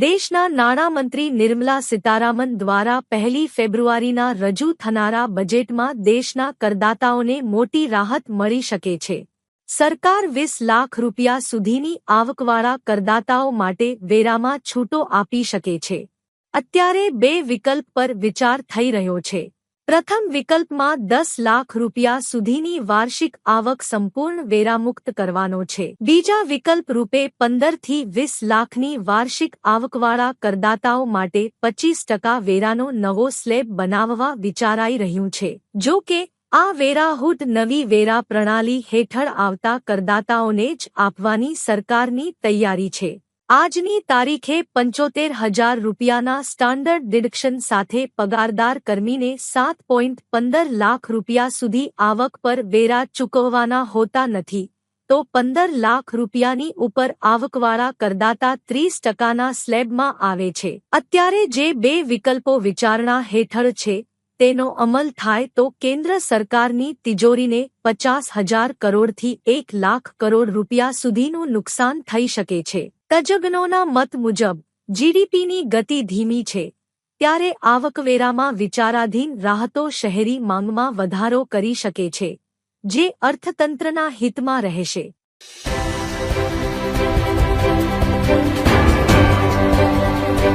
દેશના નાણામંત્રી નિર્મલા સીતારામન દ્વારા પહેલી ફેબ્રુઆરીના રજૂ થનારા બજેટમાં દેશના કરદાતાઓને મોટી રાહત મળી શકે છે. સરકાર વીસ લાખ રૂપિયા સુધીની આવકવાળા કરદાતાઓ માટે વેરામાં છૂટો આપી શકે છે. અત્યારે બે વિકલ્પ પર વિચાર થઈ રહ્યો છે. પ્રથમ વિકલ્પમાં દસ લાખ રૂપિયા સુધીની વાર્ષિક આવક સંપૂર્ણ વેરામુક્ત કરવાનો છે. બીજા વિકલ્પ રૂપે પંદરથી વીસ લાખની વાર્ષિક આવકવાળા કરદાતાઓ માટે પચીસ ટકા વેરાનો નવો સ્લેબ બનાવવા વિચારાઈ રહ્યું છે. જો કે, આ વેરાહુટ નવી વેરા પ્રણાલી હેઠળ આવતા કરદાતાઓને જ આપવાની સરકારની તૈયારી છે. આજની તારીખે પંચોતેર હજાર રૂપિયાના સ્ટાન્ડર્ડ ડિડક્શન સાથે પગારદાર કર્મીને સાત પોઈન્ટ પંદર લાખ રૂપિયા સુધી આવક પર વેરા ચૂકવવાના હોતા નથી. તો પંદર લાખ રૂપિયાની ઉપર આવકવાળા કરદાતા ત્રીસ ટકાના સ્લેબમાં આવે છે. અત્યારે જે બે વિકલ્પો વિચારણા હેઠળ છે, તેનો અમલ થાય તો કેન્દ્ર સરકારની તિજોરીને પચાસ હજાર કરોડથી એક લાખ કરોડ રૂપિયા સુધીનું નુકસાન થઈ શકે છે. તજજ્ઞોના મત મુજબ, જીડીપીની ગતિ ધીમી છે. ત્યારે આવકવેરામાં વિચારાધીન રાહતો શહેરી માંગમાં વધારો કરી શકે છે, જે અર્થતંત્રના હિતમાં રહેશે.